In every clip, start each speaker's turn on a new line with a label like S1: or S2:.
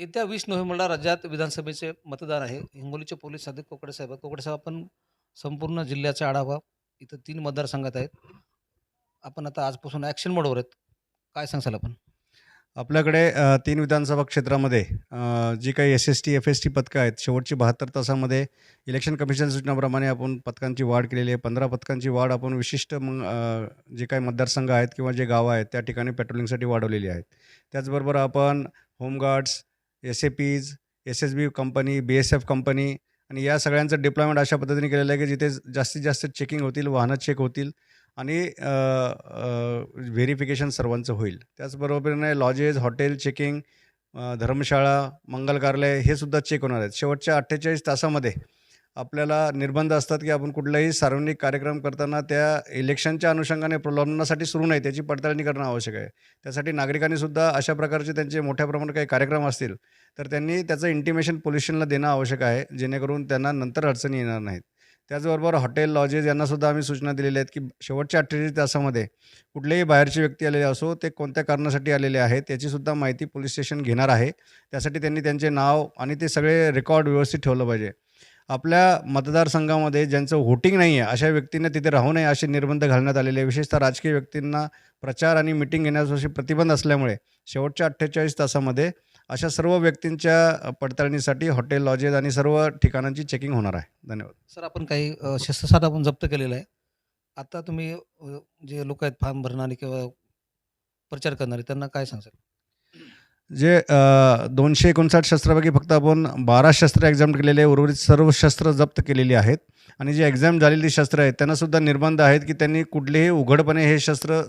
S1: येत्या वीस नोव्हेंबरला राज्यात विधानसभेचे मतदान आहे. हिंगोलीचे पोलीस अधीक्षक कोकडे साहेब कोकडे साहेब आपण संपूर्ण जिल्ह्याचा आढावा इथं तीन मतदारसंघात आहेत. आपण आता आजपासून ॲक्शन मोडवर आहेत. काय सांगाल आपण?
S2: आपल्याकडे तीन विधानसभा क्षेत्रामध्ये जी काही S S T F S T पथकं आहेत शेवटची बहात्तर तासामध्ये इलेक्शन कमिशन सूचनाप्रमाणे आपण पथकांची वाढ केलेली आहे. पंधरा पथकांची वाढ आपण विशिष्ट मग जे काही मतदारसंघ आहेत किंवा जे गावं आहेत त्या ठिकाणी पेट्रोलिंगसाठी वाढवलेली आहेत. त्याचबरोबर आपण home guards S A Ps S S B company B S F company आणि या सगळ्यांचं डिप्लॉयमेंट अशा पद्धतीने केलेलं आहे की जिथे जास्तीत जास्त चेकिंग होतील वाहनं चेक होतील आणि व्हेरिफिकेशन सर्वांचं होईल. त्याचबरोबरीने लॉजेस हॉटेल चेकिंग धर्मशाळा मंगल कार्यालय हे सुद्धा चेक होणार आहेत. शेवटच्या अठ्ठेचाळीस तासामध्ये आपल्याला निर्बंध असतात की आपण कुठलाही सार्वजनिक कार्यक्रम करताना त्या इलेक्शनच्या अनुषंगाने प्रलोभनासाठी सुरू नाही त्याची पडताळणी करणं आवश्यक आहे. त्यासाठी नागरिकांनी सुद्धा अशा प्रकारचे त्यांचे मोठ्या प्रमाणात काही कार्यक्रम असतील तर त्यांनी त्याचं इंटिमेशन पोल्युशनला देणं आवश्यक आहे जेणेकरून त्यांना नंतर अडचणी येणार नाहीत. त्याचबरोबर हॉटेल लॉजेस यांनासुद्धा आम्ही सूचना दिलेल्या आहेत की शेवटच्या अठ्ठेचाळीस तासामध्ये कुठलेही बाहेरचे व्यक्ती आलेले असो ते कोणत्या कारणासाठी आलेले आहेत याचीसुद्धा माहिती पोलीस स्टेशन घेणार आहे. त्यासाठी त्यांनी त्यांचे नाव आणि ते सगळे रेकॉर्ड व्यवस्थित ठेवलं पाहिजे. आपल्या मतदारसंघामध्ये ज्यांचं व्होटिंग नाही आहे अशा व्यक्तींना तिथे राहू नये असे निर्बंध घालण्यात आलेले. आहे विशेषतः राजकीय व्यक्तींना प्रचार आणि मिटिंग घेण्यासाठी प्रतिबंध असल्यामुळे शेवटच्या अठ्ठेचाळीस तासामध्ये अशा सर्व व्यक्तींच्या पडताळणीसाठी हॉटेल लॉजेस आणि सर्व ठिकाणांची चेकिंग होणार आहे. धन्यवाद.
S1: सर आपण काही शस्त्रसाठा आपण जप्त केलेला आहे. आता तुम्ही जे लोक आहेत फॉर्म भरणारे किंवा प्रचार करणारे त्यांना काय सांगाल?
S2: जे दोनशे एकोणसाठ शस्त्रापैकी फक्त आपण बारा शस्त्र एक्झाम केलेले आहे उर्वरित सर्व शस्त्र जप्त केलेली आहेत. आणि जे एक्झाम झालेली शस्त्र आहेत त्यांनासुद्धा निर्बंध आहेत की त्यांनी कुठलेही उघडपणे हे शस्त्र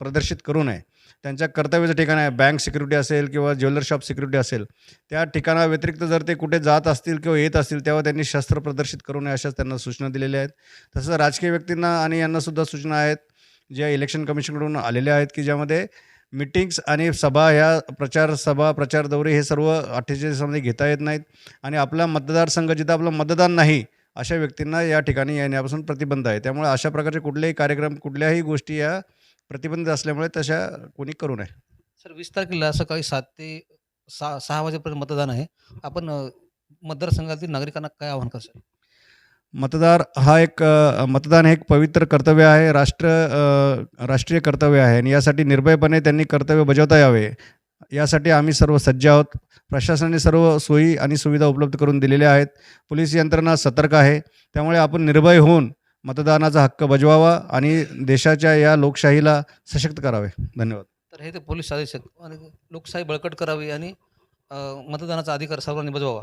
S2: प्रदर्शित करू नये. त्यांच्या कर्तव्याचं ठिकाण आहे बँक सिक्युरिटी असेल किंवा ज्वेलर शॉप सिक्युरिटी असेल त्या ठिकाणाव्यतिरिक्त जर ते कुठे जात असतील किंवा येत असतील तेव्हा त्यांनी शस्त्र प्रदर्शित करू नये अशाच त्यांना सूचना दिलेल्या आहेत. तसंच राजकीय व्यक्तींना आणि यांनासुद्धा सूचना आहेत ज्या इलेक्शन कमिशनकडून आलेल्या आहेत की ज्यामध्ये मीटिंग्स आणि सभा ह्या प्रचार सभा प्रचार दौरे हे सर्व अठ्ठेचाळीसमध्ये घेता येत नाहीत. आणि आपला मतदारसंघ जिथं आपलं मतदान नाही अशा व्यक्तींना या ठिकाणी येण्यापासून प्रतिबंध आहे. त्यामुळे अशा प्रकारचे कुठलेही कार्यक्रम कुठल्याही गोष्टी या प्रतिबंधित असल्यामुळे तशा कोणी करू नये.
S1: सर वीस तारखेला सकाळी सात ते सहा सहा वाजेपर्यंत मतदान आहे. आपण मतदारसंघातील नागरिकांना काय आव्हान सर?
S2: मतदार हा एक मतदान हे एक पवित्र कर्तव्य आहे राष्ट्र राष्ट्रीय कर्तव्य आहे आणि यासाठी निर्भयपणे त्यांनी कर्तव्य बजावता यावे. यासाठी आम्ही सर्व सज्ज आहोत. प्रशासनाने सर्व सोयी आणि सुविधा उपलब्ध करून दिलेल्या आहेत. पोलीस यंत्रणा सतर्क आहे. त्यामुळे आपण निर्भय होऊन मतदानाचा हक्क बजवावा आणि देशाच्या या लोकशाहीला सशक्त करावे. धन्यवाद.
S1: तर हे ते पोलीस अधीक्षक आणि लोकशाही बळकट करावी आणि मतदानाचा अधिकार सर्वांनी बजवावा.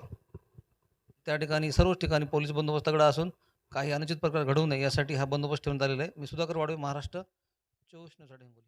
S1: त्या ठिकाणी सर्व ठिकाणी पोलीस बंदोबस्त तगडा असून काही अनुचित प्रकार घडवू नये यासाठी हा बंदोबस्त ठेवण्यात आलेला आहे. मी सुधाकर वाडवे महाराष्ट्र चोवीस न्यूजसाठी हिंगोली.